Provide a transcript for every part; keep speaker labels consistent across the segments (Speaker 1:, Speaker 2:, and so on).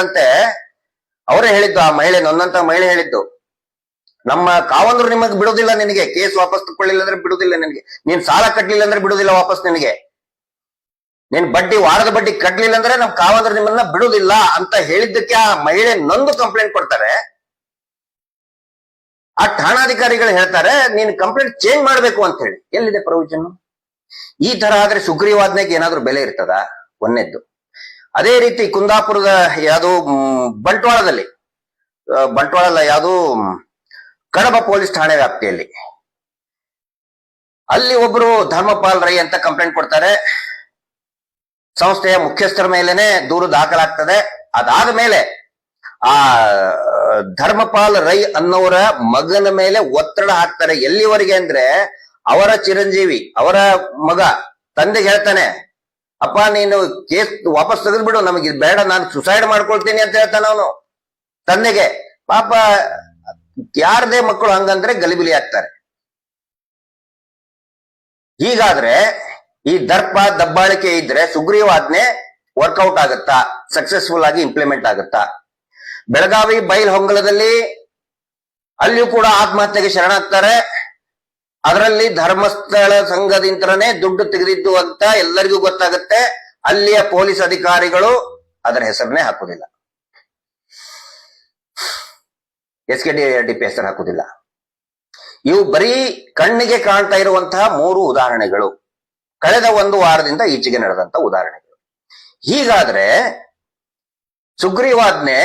Speaker 1: ಅಂತೆ, ಅವರೇ ಹೇಳಿದ್ದು, ಆ ಮಹಿಳೆ ನೊಂದಂತ ಮಹಿಳೆ ಹೇಳಿದ್ದು. ನಮ್ಮ ಕಾವಂದ್ರು ನಿಮಗೆ ಬಿಡುದಿಲ್ಲ ನಿನಗೆ, ಕೇಸ್ ವಾಪಸ್ ತಕೊಳ್ಳಿಲ್ಲ ಅಂದ್ರೆ ಬಿಡುದಿಲ್ಲ ನಿನಗೆ. ನೀನ್ ಸಾಲ ಕಟ್ಲಿಲ್ಲ ಅಂದ್ರೆ ಬಿಡುದಿಲ್ಲ ವಾಪಸ್ ನಿನಗೆ. ನೀನ್ ಬಡ್ಡಿ, ವಾರದ ಬಡ್ಡಿ ಕಟ್ಲಿಲ್ಲ ಅಂದ್ರೆ ನಮ್ ಕಾವಂದ್ರು ನಿಮ್ಮನ್ನ ಬಿಡುದಿಲ್ಲ ಅಂತ ಹೇಳಿದ್ದಕ್ಕೆ ಆ ಮಹಿಳೆ ನೊಂದು ಕಂಪ್ಲೇಂಟ್ ಕೊಡ್ತಾರೆ. ಆ ಠಾಣಾಧಿಕಾರಿಗಳು ಹೇಳ್ತಾರೆ, ನೀನ್ ಕಂಪ್ಲೇಂಟ್ ಚೇಂಜ್ ಮಾಡ್ಬೇಕು ಅಂತ ಹೇಳಿ. ಎಲ್ಲಿದೆ ಪ್ರವಚನ? ಈ ತರ ಆದ್ರೆ ಸುಗ್ರೀವಾಜ್ಞೆಗೆ ಏನಾದ್ರೂ ಬೆಲೆ ಇರ್ತದ? ಒಂದನೇದ್ದು. ಅದೇ ರೀತಿ ಕುಂದಾಪುರದ ಯಾವುದು ಬಂಟ್ವಾಳದಲ್ಲಿ ಬಂಟ್ವಾಳ ಅಲ್ಲ ಯಾವುದು ಕಡಬ ಪೊಲೀಸ್ ಠಾಣೆ ವ್ಯಾಪ್ತಿಯಲ್ಲಿ. ಅಲ್ಲಿ ಒಬ್ರು ಧರ್ಮಪಾಲ್ ರೈ ಅಂತ ಕಂಪ್ಲೇಂಟ್ ಕೊಡ್ತಾರೆ. ಸಂಸ್ಥೆಯ ಮುಖ್ಯಸ್ಥರ ಮೇಲೇನೆ ದೂರು ದಾಖಲಾಗ್ತದೆ. ಅದಾದ ಮೇಲೆ ಆ, ಧರ್ಮಪಾಲ್ ರೈ ಅನ್ನೋರ ಮಗನ ಮೇಲೆ ಒತ್ತಡ ಹಾಕ್ತಾರೆ. ಎಲ್ಲಿವರೆಗೆ ಅಂದ್ರೆ ಅವರ ಚಿರಂಜೀವಿ, ಅವರ ಮಗ, ತಂದೆಗೆ ಹೇಳ್ತಾನೆ ಅಪ್ಪ, ನೀನು ಕೇಸ್ ವಾಪಸ್ ತೆಗೆದ್ಬಿಡು, ನಮಗೆ ಬೇಡ, ನಾನು ಸುಸೈಡ್ ಮಾಡ್ಕೊಳ್ತೀನಿ ಅಂತ ಹೇಳ್ತಾನ ಅವನು. ತಂದೆಗೆ, ಪಾಪ, ಯಾರದೇ ಮಕ್ಕಳು ಹಂಗಂದ್ರೆ ಗಲಿಬಿಲಿ ಆಗ್ತಾರೆ. ಹೀಗಾದ್ರೆ, ಈ ದರ್ಪ, ದಬ್ಬಾಳಿಕೆ ಇದ್ರೆ ಸುಗ್ರೀವಾಜ್ಞೆ ವರ್ಕೌಟ್ ಆಗುತ್ತಾ? ಸಕ್ಸಸ್ಫುಲ್ ಆಗಿ ಇಂಪ್ಲಿಮೆಂಟ್ ಆಗುತ್ತಾ? ಬೆಳಗಾವಿ ಬೈಲ್ ಹೊಂಗಲದಲ್ಲಿ ಅಲ್ಲಿಯೂ ಕೂಡ ಆತ್ಮಹತ್ಯೆಗೆ ಶರಣಾಗ್ತಾರೆ. ಅದರಲ್ಲಿ ಧರ್ಮಸ್ಥಳ ಸಂಘದಿಂದನೇ ದುಡ್ಡು ತೆಗೆದಿದ್ದು ಅಂತ ಎಲ್ಲರಿಗೂ ಗೊತ್ತಾಗುತ್ತೆ. ಅಲ್ಲಿಯ ಪೊಲೀಸ್ ಅಧಿಕಾರಿಗಳು ಅದರ ಹೆಸರನ್ನೇ ಹಾಕುದಿಲ್ಲ S K D D P ಹೆಸರು ಹಾಕುದಿಲ್ಲ ಇವು ಬರೀ ಕಣ್ಣಿಗೆ ಕಾಣ್ತಾ ಇರುವಂತಹ ಮೂರು ಉದಾಹರಣೆಗಳು. ಕಳೆದ ಒಂದು ವಾರದಿಂದ ಈಚೆಗೆ ನಡೆದಂತ ಉದಾಹರಣೆಗಳು. ಹೀಗಾದ್ರೆ ಸುಗ್ರೀವಾಜ್ಞೆ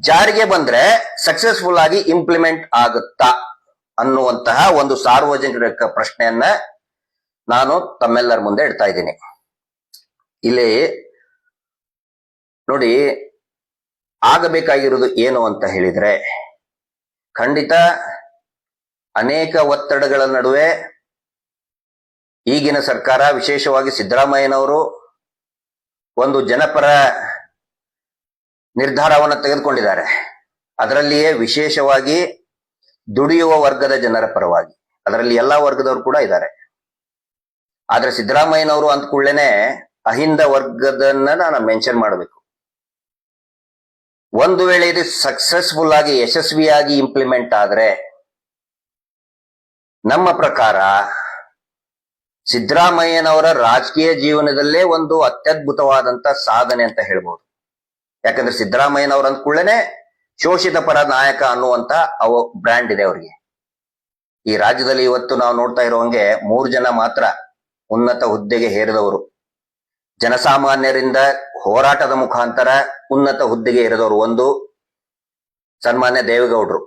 Speaker 1: ಜಾರಿಗೆ ಬಂದ್ರೆ ಸಕ್ಸಸ್ಫುಲ್ ಆಗಿ ಇಂಪ್ಲಿಮೆಂಟ್ ಆಗುತ್ತಾ? ಅನ್ನುವಂತಹ ಒಂದು ಸಾರ್ವಜನಿಕ ಪ್ರಶ್ನೆಯನ್ನ ನಾನು ತಮ್ಮೆಲ್ಲರ ಮುಂದೆ ಇಡ್ತಾ ಇದ್ದೀನಿ. ಇಲ್ಲಿ ನೋಡಿ, ಆಗಬೇಕಾಗಿರುವುದು ಏನು ಅಂತ ಹೇಳಿದ್ರೆ, ಖಂಡಿತ ಅನೇಕ ಒತ್ತಡಗಳ ನಡುವೆ ಈಗಿನ ಸರ್ಕಾರ, ವಿಶೇಷವಾಗಿ ಸಿದ್ದರಾಮಯ್ಯನವರು, ಒಂದು ಜನಪರ ನಿರ್ಧಾರವನ್ನು ತೆಗೆದುಕೊಂಡಿದ್ದಾರೆ. ಅದರಲ್ಲಿಯೇ ವಿಶೇಷವಾಗಿ ದುಡಿಯುವ ವರ್ಗದ ಜನರ ಪರವಾಗಿ. ಅದರಲ್ಲಿ ಎಲ್ಲಾ ವರ್ಗದವರು ಕೂಡ ಇದ್ದಾರೆ. ಆದ್ರೆ ಸಿದ್ದರಾಮಯ್ಯನವರು ಅಂತ ಕೂಡಲೇನೆ ಅಹಿಂದ ವರ್ಗದನ್ನ ನಾನು ಮೆನ್ಷನ್ ಮಾಡಬೇಕು. ಒಂದು ವೇಳೆ ಇದು ಸಕ್ಸಸ್ಫುಲ್ ಆಗಿ, ಯಶಸ್ವಿಯಾಗಿ ಇಂಪ್ಲಿಮೆಂಟ್ ಆದ್ರೆ ನಮ್ಮ ಪ್ರಕಾರ ಸಿದ್ದರಾಮಯ್ಯನವರ ರಾಜಕೀಯ ಜೀವನದಲ್ಲೇ ಒಂದು ಅತ್ಯದ್ಭುತವಾದಂತ ಸಾಧನೆ ಅಂತ ಹೇಳ್ಬೋದು. ಯಾಕಂದ್ರೆ ಸಿದ್ದರಾಮಯ್ಯನವರು ಅಂದ್ಕೊಳ್ಳೇನೆ ಶೋಷಿತ ಪರ ನಾಯಕ ಅನ್ನುವಂತ ಅವ ಬ್ರ್ಯಾಂಡ್ ಇದೆ ಅವರಿಗೆ. ಈ ರಾಜ್ಯದಲ್ಲಿ ಇವತ್ತು ನಾವು ನೋಡ್ತಾ ಇರುವಂಗೆ ಮೂರು ಜನ ಮಾತ್ರ ಉನ್ನತ ಹುದ್ದೆಗೆ ಹೇರಿದವರು. ಜನಸಾಮಾನ್ಯರಿಂದ ಹೋರಾಟದ ಮುಖಾಂತರ ಉನ್ನತ ಹುದ್ದೆಗೆ ಏರಿದವರು ಒಂದು ಸನ್ಮಾನ್ಯ ದೇವೇಗೌಡರು,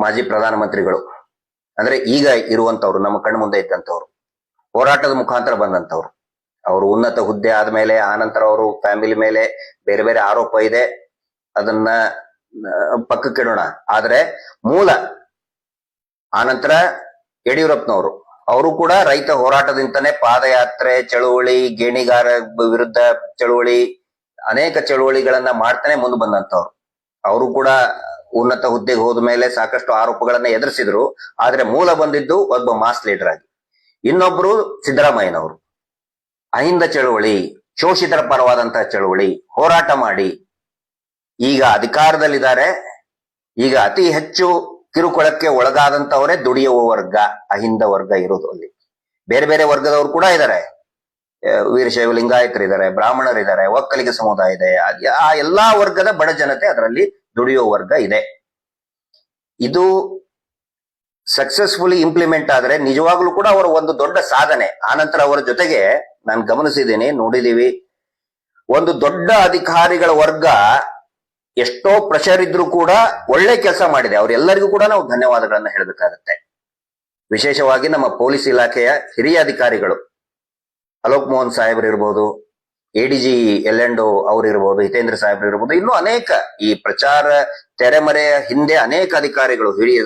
Speaker 1: ಮಾಜಿ ಪ್ರಧಾನಮಂತ್ರಿಗಳು. ಅಂದ್ರೆ ಈಗ ಇರುವಂತವ್ರು, ನಮ್ಮ ಕಣ್ಣು ಮುಂದೆ ಇದ್ದಂತವ್ರು. ಹೋರಾಟದ ಮುಖಾಂತರ ಬಂದಂತವ್ರು. ಅವರು ಉನ್ನತ ಹುದ್ದೆ ಆದ್ಮೇಲೆ, ಆನಂತರ ಅವರು ಫ್ಯಾಮಿಲಿ ಮೇಲೆ ಬೇರೆ ಬೇರೆ ಆರೋಪ ಇದೆ. ಅದನ್ನ ಪಕ್ಕಕ್ಕಿಡೋಣ ಆದ್ರೆ ಮೂಲ ಆನಂತರ ಯಡಿಯೂರಪ್ಪನವರು, ಅವರು ಕೂಡ ರೈತ ಹೋರಾಟದಿಂದನೇ ಪಾದಯಾತ್ರೆ, ಚಳುವಳಿ, ಗೇಣಿಗಾರ ವಿರುದ್ಧ ಚಳುವಳಿ, ಅನೇಕ ಚಳುವಳಿಗಳನ್ನ ಮಾಡ್ತಾನೆ ಮುಂದೆ ಬಂದಂತವ್ರು. ಅವರು ಕೂಡ ಉನ್ನತ ಹುದ್ದೆಗೆ ಹೋದ ಮೇಲೆ ಸಾಕಷ್ಟು ಆರೋಪಗಳನ್ನ ಎದುರಿಸಿದ್ರು. ಆದ್ರೆ ಮೂಲ ಬಂದಿದ್ದು ಒಬ್ಬ ಮಾಸ್ ಲೀಡರ್ ಆಗಿ ಇನ್ನೊಬ್ರು ಸಿದ್ದರಾಮಯ್ಯನವರು. ಅಹಿಂದ ಚಳುವಳಿ, ಶೋಷಿತರ ಪರವಾದಂತಹ ಚಳುವಳಿ, ಹೋರಾಟ ಮಾಡಿ ಈಗ ಅಧಿಕಾರದಲ್ಲಿದ್ದಾರೆ. ಈಗ ಅತಿ ಹೆಚ್ಚು ಕಿರುಕುಳಕ್ಕೆ ಒಳಗಾದಂತವರೇ ದುಡಿಯುವ ವರ್ಗ, ಅಹಿಂದ ವರ್ಗ ಇರೋದು ಅಲ್ಲಿ. ಬೇರೆ ಬೇರೆ ವರ್ಗದವರು ಕೂಡ ಇದ್ದಾರೆ ವೀರಶೈವ ಲಿಂಗಾಯತರಿದ್ದಾರೆ, ಬ್ರಾಹ್ಮಣರಿದ್ದಾರೆ, ಒಕ್ಕಲಿಗ ಸಮುದಾಯ ಇದೆ. ಆ ಎಲ್ಲಾ ವರ್ಗದ ಬಡ ಜನತೆ ಅದರಲ್ಲಿ ದುಡಿಯುವ ವರ್ಗ ಇದೆ. ಇದು ಸಕ್ಸಸ್ಫುಲಿ ಇಂಪ್ಲಿಮೆಂಟ್ ಆದರೆ ನಿಜವಾಗ್ಲೂ ಕೂಡ ಅವರ ಒಂದು ದೊಡ್ಡ ಸಾಧನೆ. ಆನಂತರ ಅವರ ಜೊತೆಗೆ ನಾನು ಗಮನಿಸಿದ್ದೀನಿ ನೋಡಿದೀವಿ ಒಂದು ದೊಡ್ಡ ಅಧಿಕಾರಿಗಳ ವರ್ಗ ಎಷ್ಟೋ ಪ್ರೆಷರ್ ಇದ್ರೂ ಕೂಡ ಒಳ್ಳೆ ಕೆಲಸ ಮಾಡಿದೆ. ಅವರೆಲ್ಲರಿಗೂ ಕೂಡ ನಾವು ಧನ್ಯವಾದಗಳನ್ನ ಹೇಳಬೇಕಾಗತ್ತೆ. ವಿಶೇಷವಾಗಿ ನಮ್ಮ ಪೊಲೀಸ್ ಇಲಾಖೆಯ ಹಿರಿಯ ಅಧಿಕಾರಿಗಳು. ಅಲೋಕ್ ಮೋಹನ್ ಸಾಹೇಬ್ರು ಇರ್ಬೋದು ಎಡಿಜಿ ಎಲ್ ಅವ್ರು ಇರ್ಬೋದು, ಹಿತೇಂದ್ರ ಸಾಹೇಬ್ರು ಇರ್ಬೋದು, ಇನ್ನೂ ಅನೇಕ ಈ ಪ್ರಚಾರ ತೆರೆಮರೆಯ ಹಿಂದೆ ಅನೇಕ ಅಧಿಕಾರಿಗಳು, ಹಿರಿಯ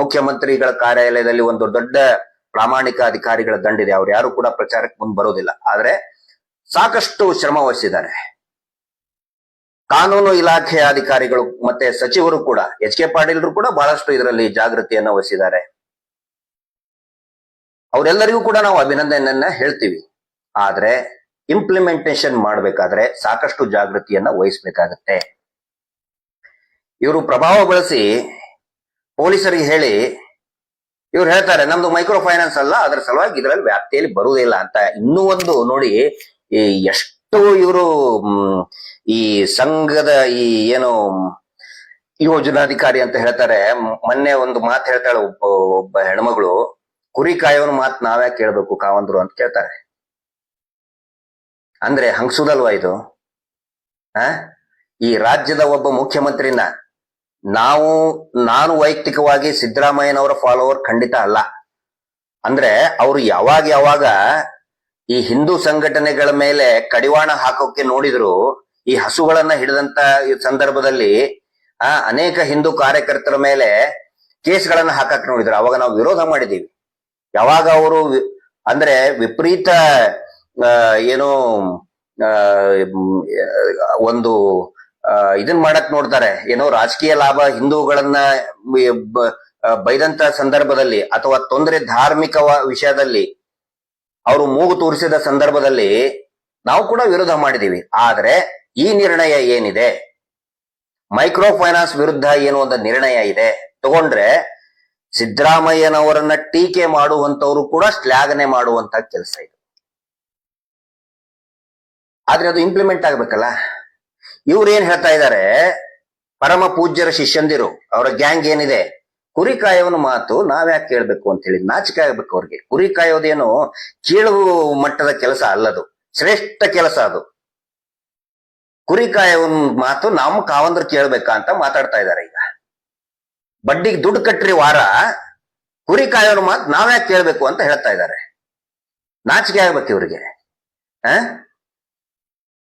Speaker 1: ಮುಖ್ಯಮಂತ್ರಿಗಳ ಕಾರ್ಯಾಲಯದಲ್ಲಿ ಒಂದು ದೊಡ್ಡ ಪ್ರಾಮಾಣಿಕ ಅಧಿಕಾರಿಗಳ ದಂಡಿದೆ. ಅವ್ರು ಯಾರು ಕೂಡ ಪ್ರಚಾರಕ್ಕೆ ಮುಂದೆ ಬರೋದಿಲ್ಲ. ಆದ್ರೆ ಸಾಕಷ್ಟು ಶ್ರಮ ವಹಿಸಿದ್ದಾರೆ ಕಾನೂನು ಇಲಾಖೆಯ ಅಧಿಕಾರಿಗಳು ಮತ್ತೆ ಸಚಿವರು ಕೂಡ, ಎಚ್ ಕೆ ಪಾಟೀಲ್ರು ಕೂಡ ಬಹಳಷ್ಟು ಇದರಲ್ಲಿ ಜಾಗೃತಿಯನ್ನ ವಹಿಸಿದ್ದಾರೆ. ಅವರೆಲ್ಲರಿಗೂ ಕೂಡ ನಾವು ಅಭಿನಂದನೆಯನ್ನ ಹೇಳ್ತೀವಿ. ಆದ್ರೆ ಇಂಪ್ಲಿಮೆಂಟೇಶನ್ ಮಾಡಬೇಕಾದ್ರೆ ಸಾಕಷ್ಟು ಜಾಗೃತಿಯನ್ನ ವಹಿಸಬೇಕಾಗತ್ತೆ. ಇವರು ಪ್ರಭಾವ ಬಳಸಿ ಪೊಲೀಸರಿಗೆ ಹೇಳಿ, ಇವ್ರು ಹೇಳ್ತಾರೆ, ನಮ್ದು ಮೈಕ್ರೋ ಫೈನಾನ್ಸ್ ಅಲ್ಲ, ಅದರ ಸಲುವಾಗಿ ಇದರಲ್ಲಿ ವ್ಯಾಪ್ತಿಯಲ್ಲಿ ಬರುವುದಿಲ್ಲ ಅಂತ. ಇನ್ನೂ ಒಂದು ನೋಡಿ ಎಷ್ಟು ಇವರು ಈ ಸಂಘದ ಈ ಏನು ಯೋಜನಾಧಿಕಾರಿ ಅಂತ ಹೇಳ್ತಾರೆ. ಮೊನ್ನೆ ಒಂದು ಮಾತು ಹೇಳ್ತಾಳೆ ಒಬ್ಬ ಒಬ್ಬ ಹೆಣ್ಮಗಳು. ಕುರಿ ಕಾಯೋನ್ ಮಾತು ನಾವ್ಯಾಕೆ ಕೇಳ್ಬೇಕು ಕಾವಂದ್ರು ಅಂತ ಕೇಳ್ತಾರೆ. ಅಂದ್ರೆ ಹಂಗ್ಸುದಲ್ವಾ ಇದು? ಆ? ಈ ರಾಜ್ಯದ ಒಬ್ಬ ಮುಖ್ಯಮಂತ್ರಿನ ನಾವು, ನಾನು ವೈಯಕ್ತಿಕವಾಗಿ ಸಿದ್ದರಾಮಯ್ಯನವರ ಫಾಲೋವರ್ ಖಂಡಿತ ಅಲ್ಲ. ಅಂದ್ರೆ ಅವರು ಯಾವಾಗ ಯಾವಾಗ ಈ ಹಿಂದೂ ಸಂಘಟನೆಗಳ ಮೇಲೆ ಕಡಿವಾಣ ಹಾಕೋಕೆ ನೋಡಿದ್ರು, ಈ ಹಸುಗಳನ್ನ ಹಿಡಿದಂತ ಸಂದರ್ಭದಲ್ಲಿ, ಆ, ಅನೇಕ ಹಿಂದೂ ಕಾರ್ಯಕರ್ತರ ಮೇಲೆ ಕೇಸ್ಗಳನ್ನ ಹಾಕಕ್ ನೋಡಿದ್ರು. ಅವಾಗ ನಾವು ವಿರೋಧ ಮಾಡಿದೀವಿ. ಯಾವಾಗ ಅವರು ಅಂದ್ರೆ ವಿಪರೀತ ಏನು ಒಂದು ಇದನ್ ಮಾಡಕ್ ನೋಡ್ತಾರೆ. ಏನೋ ರಾಜಕೀಯ ಲಾಭ ಹಿಂದೂಗಳನ್ನ ಬೈದಂತ ಸಂದರ್ಭದಲ್ಲಿ ಅಥವಾ ತೊಂದರೆ ಧಾರ್ಮಿಕ ವಿಷಯದಲ್ಲಿ ಅವರು ಮೂಗು ತೋರಿಸಿದ ಸಂದರ್ಭದಲ್ಲಿ ನಾವು ಕೂಡ ವಿರೋಧ ಮಾಡಿದೀವಿ ಆದ್ರೆ ಈ ನಿರ್ಣಯ ಏನಿದೆ? ಮೈಕ್ರೋ ಫೈನಾನ್ಸ್ ವಿರುದ್ಧ ಏನು ಒಂದು ನಿರ್ಣಯ ಇದೆ? ತಗೊಂಡ್ರೆ ಸಿದ್ದರಾಮಯ್ಯನವರನ್ನ ಟೀಕೆ ಮಾಡುವಂತವ್ರು ಕೂಡ ಶ್ಲಾಘನೆ ಮಾಡುವಂತ ಕೆಲಸ ಇದು. ಆದ್ರೆ ಅದು ಇಂಪ್ಲಿಮೆಂಟ್ ಆಗ್ಬೇಕಲ್ಲ? ಇವ್ರು ಏನ್ ಹೇಳ್ತಾ ಇದ್ದಾರೆ? ಪರಮ ಪೂಜ್ಯರ ಶಿಷ್ಯಂದಿರು, ಅವರ ಗ್ಯಾಂಗ್ ಏನಿದೆ? ಕುರಿ ಕಾಯೋನ ಮಾತು ನಾವ್ಯಾಕೆ ಕೇಳ್ಬೇಕು ಅಂತ ಹೇಳಿ ನಾಚಿಕೆ ಆಗ್ಬೇಕು ಅವ್ರಿಗೆ. ಕುರಿ ಕಾಯೋದೇನು ಕೀಳು ಮಟ್ಟದ ಕೆಲಸ ಅಲ್ಲದು. ಶ್ರೇಷ್ಠ ಕೆಲಸ ಅದು. ಕುರಿ ಕಾಯೋನ್ ಮಾತು ನಮ್ಮ ಕಾವಂದ್ರ ಕೇಳ್ಬೇಕಾ ಅಂತ ಮಾತಾಡ್ತಾ ಇದ್ದಾರೆ ಈಗ. ಬಡ್ಡಿಗೆ ದುಡ್ಡು ಕಟ್ಟ್ರಿ ವಾರ ಕುರಿ ಕಾಯೋನ ಮಾತು ನಾವ್ಯಾಕೆ ಕೇಳ್ಬೇಕು ಅಂತ ಹೇಳ್ತಾ ಇದ್ದಾರೆ ನಾಚಿಕೆ ಆಗ್ಬೇಕು ಇವ್ರಿಗೆ.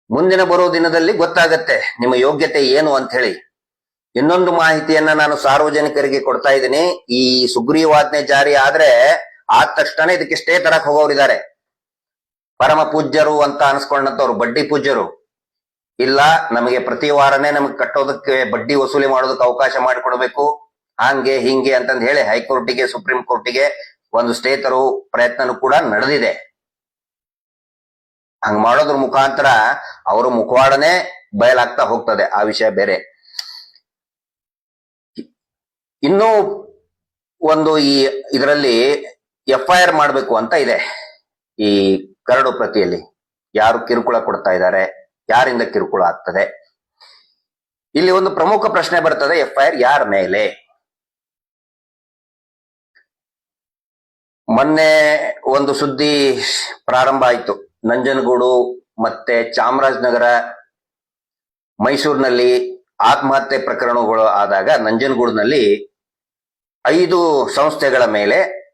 Speaker 1: ಮುಂದಿನ ಬರೋ ದಿನದಲ್ಲಿ ಗೊತ್ತಾಗತ್ತೆ ನಿಮ್ಮ ಯೋಗ್ಯತೆ ಏನು ಅಂತ ಹೇಳಿ. ಇನ್ನೊಂದು ಮಾಹಿತಿಯನ್ನ ನಾನು ಸಾರ್ವಜನಿಕರಿಗೆ ಕೊಡ್ತಾ ಇದ್ದೀನಿ. ಈ ಸುಗ್ರೀವಾಜ್ಞೆ ಜಾರಿ ಆದ್ರೆ ಆದ ತಕ್ಷಣ ಇದಕ್ಕೆ ಸ್ಟೇ ತರಕ್ ಹೋಗೋರಿದ್ದಾರೆ. ಪರಮ ಪೂಜ್ಯರು ಅಂತ ಅನ್ಸ್ಕೊಂಡಂತವ್ರು ಬಡ್ಡಿ ಪೂಜ್ಯರು. ಇಲ್ಲ, ನಮಗೆ ಪ್ರತಿ ವಾರನೇ ನಮಗೆ ಕಟ್ಟೋದಕ್ಕೆ ಬಡ್ಡಿ ವಸೂಲಿ ಮಾಡೋದಕ್ಕೆ ಅವಕಾಶ ಮಾಡಿಕೊಡ್ಬೇಕು. ಹಂಗೆ, ಹಿಂಗೆ ಅಂತಂದ್ ಹೇಳಿ ಹೈಕೋರ್ಟಿಗೆ, ಸುಪ್ರೀಂ ಕೋರ್ಟಿಗೆ ಒಂದು ಸ್ಟೇ ತರೋ ಪ್ರಯತ್ನನೂ ಕೂಡ ನಡೆದಿದೆ. ಹಂಗ ಮಾಡೋದ್ರ ಮುಖಾಂತರ ಅವರು ಮುಖವಾಡನೆ ಬಯಲಾಗ್ತಾ ಹೋಗ್ತದೆ. ಆ ವಿಷಯ ಬೇರೆ. ಇನ್ನೂ ಒಂದು ಈ ಇದರಲ್ಲಿ ಎಫ್ ಐ ಆರ್ ಮಾಡಬೇಕು ಅಂತ ಇದೆ. ಈ ಕರಡು ಪ್ರತಿಯಲ್ಲಿ ಯಾರು ಕಿರುಕುಳ ಕೊಡ್ತಾ ಇದ್ದಾರೆ, ಯಾರಿಂದ ಕಿರುಕುಳ ಆಗ್ತದೆ. ಇಲ್ಲಿ ಒಂದು ಪ್ರಮುಖ ಪ್ರಶ್ನೆ ಬರ್ತದೆ ಎಫ್ ಐ ಆರ್ ಯಾರ ಮೇಲೆ? ಮೊನ್ನೆ ಒಂದು ಸುದ್ದಿ ಪ್ರಾರಂಭ ಆಯಿತು. ನಂಜನಗೂಡು ಮತ್ತೆ ಚಾಮರಾಜನಗರ, ಮೈಸೂರಿನಲ್ಲಿ ಆತ್ಮಹತ್ಯೆ ಪ್ರಕರಣಗಳು ಆದಾಗ ನಂಜನಗೂಡಿನಲ್ಲಿ ಐದು ಸಂಸ್ಥೆಗಳ ಮೇಲೆ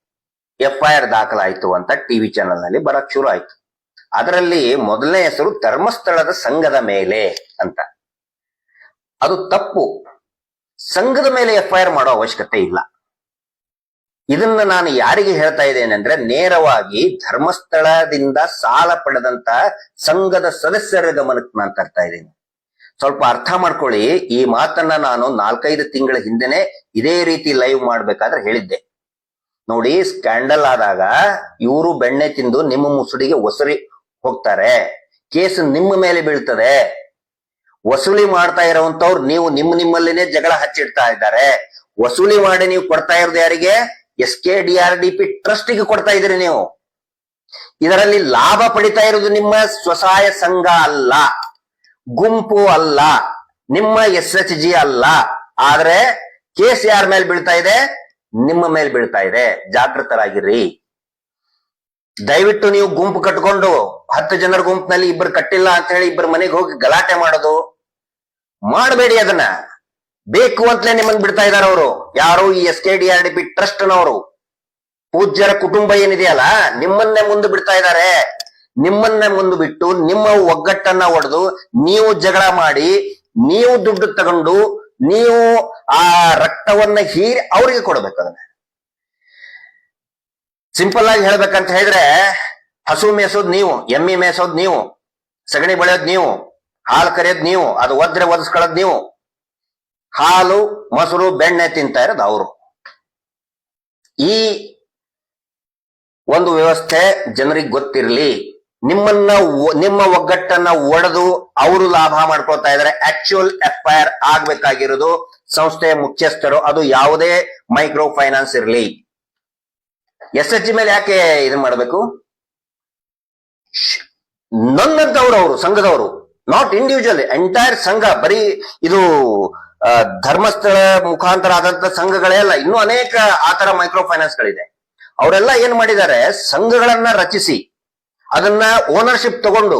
Speaker 1: ಎಫ್ ಐ ಆರ್ ದಾಖಲಾಯಿತು ಅಂತ ಟಿವಿ ಚಾನೆಲ್ನಲ್ಲಿ ಬರಕ್ ಶುರು ಆಯ್ತು. ಅದರಲ್ಲಿ ಮೊದಲನೇ ಹೆಸರು ಧರ್ಮಸ್ಥಳದ ಸಂಘದ ಮೇಲೆ ಅಂತ. ಅದು ತಪ್ಪು. ಸಂಘದ ಮೇಲೆ ಎಫ್ ಐ ಆರ್ ಮಾಡೋ ಅವಶ್ಯಕತೆ ಇಲ್ಲ. ಇದನ್ನ ನಾನು ಯಾರಿಗೆ ಹೇಳ್ತಾ ಇದ್ದೇನೆ ಅಂದ್ರೆ ನೇರವಾಗಿ ಧರ್ಮಸ್ಥಳದಿಂದ ಸಾಲ ಪಡೆದಂತ ಸಂಘದ ಸದಸ್ಯರ ಗಮನಕ್ಕೆ ನಾನು ತರ್ತಾ ಇದ್ದೀನಿ. ಸ್ವಲ್ಪ ಅರ್ಥ ಮಾಡ್ಕೊಳ್ಳಿ. ಈ ಮಾತನ್ನ ನಾನು ನಾಲ್ಕೈದು ತಿಂಗಳ ಹಿಂದೆನೆ ಇದೇ ರೀತಿ ಲೈವ್ ಮಾಡ್ಬೇಕಾದ್ರೆ ಹೇಳಿದ್ದೆ. ನೋಡಿ ಸ್ಕ್ಯಾಂಡಲ್ ಆದಾಗ ಇವರು ಬೆಣ್ಣೆ ತಿಂದು ನಿಮ್ಮ ಮುಸುಡಿಗೆ ಒಸರಿ ಹೋಗ್ತಾರೆ. ಕೇಸ್ ನಿಮ್ಮ ಮೇಲೆ ಬೀಳ್ತದೆ. ವಸೂಲಿ ಮಾಡ್ತಾ ಇರೋವಂತವ್ರು ನೀವು ನಿಮ್ಮ ನಿಮ್ಮಲ್ಲಿನೇ ಜಗಳ ಹಚ್ಚಿಡ್ತಾ ಇದ್ದಾರೆ. ವಸೂಲಿ ಮಾಡಿ ನೀವು ಕೊಡ್ತಾ ಇರೋದು ಯಾರಿಗೆ? S K D R D P ಟ್ರಸ್ಟಿಗೆ ಕೊಡ್ತಾ ಇದ್ರಿ ನೀವು. ಇದರಲ್ಲಿ ಲಾಭ ಪಡಿತಾ ಇರೋದು ನಿಮ್ಮ ಸ್ವಸಹಾಯ ಸಂಘ ಅಲ್ಲ. ಗುಂಪು ಅಲ್ಲ, ನಿಮ್ಮ ಎಸ್ ಎಚ್ ಜಿ ಅಲ್ಲ, ಆದ್ರೆ ಕೇಸ್ ಯಾರ ಮೇಲೆ ಬೀಳ್ತಾ ಇದೆ? ನಿಮ್ಮ ಮೇಲೆ ಬೀಳ್ತಾ ಇದೆ. ಜಾಗೃತರಾಗಿರಿ. ದಯವಿಟ್ಟು ನೀವು ಗುಂಪು ಕಟ್ಕೊಂಡು ಹತ್ತು ಜನರ ಗುಂಪಿನಲ್ಲಿ ಇಬ್ಬರು ಕಟ್ಟಿಲ್ಲ ಅಂತ ಹೇಳಿ ಇಬ್ಬರು ಮನೆಗೆ ಹೋಗಿ ಗಲಾಟೆ ಮಾಡೋದು. ಮಾಡಬೇಡಿ ಅದನ್ನ. ಬೇಕು ಅಂತಲೇ ನಿಮ್ಮನ್ನ ಬಿಡ್ತಾ ಇದಾರ ಅವರು. ಯಾರು ಈ S K D R D P trust ನವರು ಪೂಜ್ಯರ ಕುಟುಂಬ ಏನಿದೆಯಲ್ಲ, ನಿಮ್ಮನ್ನೇ ಮುಂದೆ ಬಿಡ್ತಾ ಇದ್ದಾರೆ ನಿಮ್ಮನ್ನ ಮುಂದೆ ಬಿಟ್ಟು ನಿಮ್ಮ ಒಗ್ಗಟ್ಟನ್ನ ಒಡೆದು ನೀವು ಜಗಳ ಮಾಡಿ, ನೀವು ದುಡ್ಡು ತಗೊಂಡು, ನೀವು ಆ ರಕ್ತವನ್ನ ಹೀರಿ ಅವರಿಗೆ ಕೊಡ್ಬೇಕು ಅದನ್ನ. ಸಿಂಪಲ್ ಆಗಿ ಹೇಳ್ಬೇಕಂತ ಹೇಳಿದ್ರೆ, ಹಸು ಮೇಸೋದ್ ನೀವು, ಎಮ್ಮಿ ಮೇಸೋದ್ ನೀವು, ಸಗಣಿ ಬೆಳೆಯೋದ್ ನೀವು, ಹಾಲು ಕರೆಯೋದ್ ನೀವು, ಅದು ಒದ್ರೆ ಒದಸ್ಕೊಳ್ಳೋದ್ ನೀವು. ಹಾಲು, ಮೊಸರು, ಬೆಣ್ಣೆ ತಿಂತಾ ಇರೋದು ಅವರು. ಈ ಒಂದು ವ್ಯವಸ್ಥೆ ಜನರಿಗೆ ಗೊತ್ತಿರಲಿ. ನಿಮ್ಮನ್ನ ನಿಮ್ಮ ಒಗ್ಗಟ್ಟನ್ನ ಒಡೆದು ಅವರು ಲಾಭ ಮಾಡ್ಕೊಳ್ತಾ ಇದಾರೆ ಆಕ್ಚುಯಲ್ ಎಫ್ ಐ ಆರ್ ಆಗ್ಬೇಕಾಗಿರೋದು ಸಂಸ್ಥೆಯ ಮುಖ್ಯಸ್ಥರು. ಅದು ಯಾವುದೇ ಮೈಕ್ರೋ ಫೈನಾನ್ಸ್ ಇರಲಿ ಎಸ್ ಎಚ್ ಮೇಲೆ ಯಾಕೆ ಇದನ್ ಮಾಡಬೇಕು? ನನ್ನಂತವ್ರು ಅವರು, ಸಂಘದವರು ನಾಟ್ ಇಂಡಿವಿಜುವಲ್ ಎಂಟೈರ್ ಸಂಘ, ಬರೀ ಇದು ಧರ್ಮಸ್ಥಳ ಮುಖಾಂತರ ಆದಂತ ಸಂಘಗಳೇ ಅಲ್ಲ, ಇನ್ನೂ ಅನೇಕ ಆತರ ಮೈಕ್ರೋ ಫೈನಾನ್ಸ್ ಗಳಿದೆ. ಅವರೆಲ್ಲ ಏನ್ ಮಾಡಿದ್ದಾರೆ? ಸಂಘಗಳನ್ನ ರಚಿಸಿ. ಅದನ್ನ ಓನರ್ಶಿಪ್ ತಗೊಂಡು,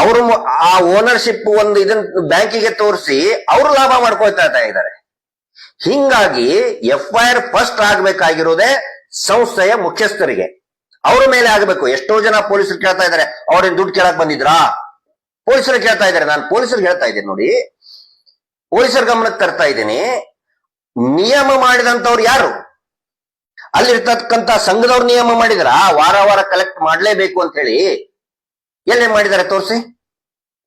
Speaker 1: ಅವರು ಆ ಓನರ್ಶಿಪ್ ಒಂದು ಇದನ್ನ ಬ್ಯಾಂಕಿಗೆ ತೋರಿಸಿ ಅವರು ಲಾಭ ಮಾಡ್ಕೊಳ್ತಾ ಇದ್ದಾರೆ. ಹಿಂಗಾಗಿ ಎಫ್ ಐ ಆರ್ ಫಸ್ಟ್ ಆಗ್ಬೇಕಾಗಿರೋದೇ ಸಂಸ್ಥೆಯ ಮುಖ್ಯಸ್ಥರಿಗೆ. ಅವ್ರ ಮೇಲೆ ಆಗಬೇಕು. ಎಷ್ಟೋ ಜನ ಪೊಲೀಸರು ಕೇಳ್ತಾ ಇದ್ದಾರೆ ಅವ್ರೇನ್ ದುಡ್ಡು ಕೇಳಕ್ ಬಂದಿದ್ರಾ? ಪೊಲೀಸರು ಕೇಳ್ತಾ ಇದ್ದಾರೆ. ನಾನು ಪೊಲೀಸರು ಹೇಳ್ತಾ ಇದ್ದೀನಿ ನೋಡಿ. ಪೊಲೀಸರ ಗಮನಕ್ಕೆ ತರ್ತಾ ಇದ್ದೀನಿ. ನಿಯಮ ಮಾಡಿದಂತವ್ರು ಯಾರು? ಅಲ್ಲಿರ್ತಕ್ಕಂತ ಸಂಘದವ್ರು ನಿಯಮ ಮಾಡಿದ್ರ ವಾರ ವಾರ ಕಲೆಕ್ಟ್ ಮಾಡ್ಲೇಬೇಕು ಅಂತ ಹೇಳಿ ಎಲ್ಲೇ ಮಾಡಿದ್ದಾರೆ ತೋರಿಸಿ?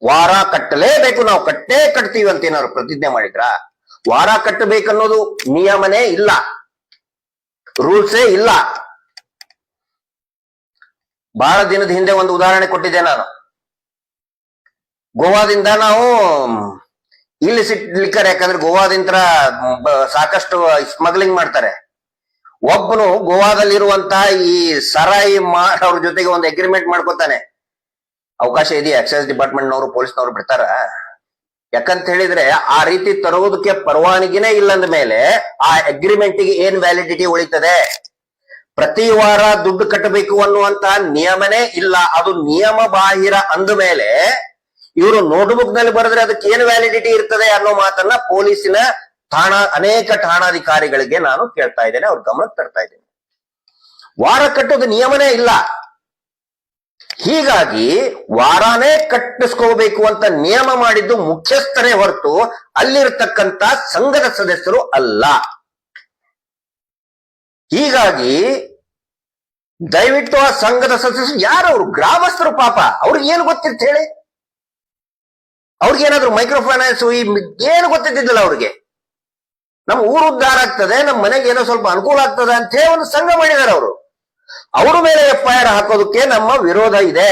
Speaker 1: ವಾರ ಕಟ್ಟಲೇಬೇಕು, ನಾವು ಕಟ್ಟೇ ಕಟ್ತೀವಿ ಅಂತ ಏನಾದ್ರು ಪ್ರತಿಜ್ಞೆ ಮಾಡಿದ್ರ? ವಾರ ಕಟ್ಟಬೇಕನ್ನೋದು ನಿಯಮನೇ ಇಲ್ಲ. ರೂಲ್ಸೇ ಇಲ್ಲ. ಬಹಳ ದಿನದ ಹಿಂದೆ ಒಂದು ಉದಾಹರಣೆ ಕೊಟ್ಟಿದ್ದೆ ನಾನು. ಗೋವಾದಿಂದ ನಾವು, ಇಲ್ಲಿ ಸಿಟ್ಲಿಕ್ಕಾರೆ ಯಾಕಂದ್ರೆ ಗೋವಾದಿಂದ ಸಾಕಷ್ಟು ಸ್ಮಗ್ಲಿಂಗ್ ಮಾಡ್ತಾರೆ. ಒಬ್ಬನು ಗೋವಾದಲ್ಲಿರುವಂತಹ ಈ ಸರಾಯಿ ಅವ್ರ ಜೊತೆಗೆ ಒಂದು ಅಗ್ರಿಮೆಂಟ್ ಮಾಡ್ಕೊತಾನೆ. ಅವಕಾಶ ಇದೆಯಾ? ಎಕ್ಸೈಸ್ ಡಿಪಾರ್ಟ್ಮೆಂಟ್ ನವರು ಪೊಲೀಸ್ನವರು ಬಿಡ್ತಾರ? ಯಾಕಂತ ಹೇಳಿದ್ರೆ ಆ ರೀತಿ ತರುವುದಕ್ಕೆ ಪರವಾನಗಿನೇ ಇಲ್ಲಂದ ಮೇಲೆ ಆ ಅಗ್ರಿಮೆಂಟ್ಗೆ ಏನ್ ವ್ಯಾಲಿಡಿಟಿ ಉಳಿತದೆ? ಪ್ರತಿ ವಾರ ದುಡ್ಡು ಕಟ್ಟಬೇಕು ಅನ್ನುವಂತ ನಿಯಮನೇ ಇಲ್ಲ. ಅದು ನಿಯಮ ಬಾಹಿರ ಅಂದ ಮೇಲೆ ಇವರು ನೋಟ್ಬುಕ್ನಲ್ಲಿ ಬರೆದ್ರೆ ಅದಕ್ಕೆ ಏನು ವ್ಯಾಲಿಡಿಟಿ ಇರ್ತದೆ ಅನ್ನೋ ಮಾತನ್ನ ಪೊಲೀಸಿನ ಠಾಣಾ, ಅನೇಕ ಠಾಣಾಧಿಕಾರಿಗಳಿಗೆ ನಾನು ಕೇಳ್ತಾ ಇದ್ದೇನೆ, ಅವ್ರ ಗಮನಕ್ಕೆ ತರ್ತಾ ಇದ್ದೇನೆ. ವಾರ ಕಟ್ಟೋದು ನಿಯಮನೇ ಇಲ್ಲ. ಹೀಗಾಗಿ ವಾರಾನೇ ಕಟ್ಟಿಸ್ಕೋಬೇಕು ಅಂತ ನಿಯಮ ಮಾಡಿದ್ದು ಮುಖ್ಯಸ್ಥರೇ ಹೊರತು ಅಲ್ಲಿರ್ತಕ್ಕಂತ ಸಂಘದ ಸದಸ್ಯರು ಅಲ್ಲ. ಹೀಗಾಗಿ ದಯವಿಟ್ಟು ಆ ಸಂಘದ ಸದಸ್ಯರು, ಯಾರು ಅವರು? ಗ್ರಾಮಸ್ಥರು ಪಾಪ. ಅವ್ರಿಗೆ ಏನು ಗೊತ್ತಿರ್ತ ಹೇಳಿ? ಏನಾದ್ರು ಮೈಕ್ರೋ ಫೈನಾನ್ಸ್ ಏನು ಗೊತ್ತಿದ್ದಿಲ್ಲ ಅವ್ರಿಗೆ. ನಮ್ಮ ಊರು ಉದ್ಧಾರ ಆಗ್ತದೆ, ನಮ್ಮ ಮನೆಗೆ ಏನೋ ಸ್ವಲ್ಪ ಅನುಕೂಲ ಆಗ್ತದೆ ಅಂತ ಹೇಳಿ ಒಂದು ಸಂಘ ಮಾಡಿದ್ದಾರೆ ಅವರು. ಅವ್ರ ಮೇಲೆ ಎಫ್ ಐ ಆರ್ ಹಾಕೋದಕ್ಕೆ ನಮ್ಮ ವಿರೋಧ ಇದೆ.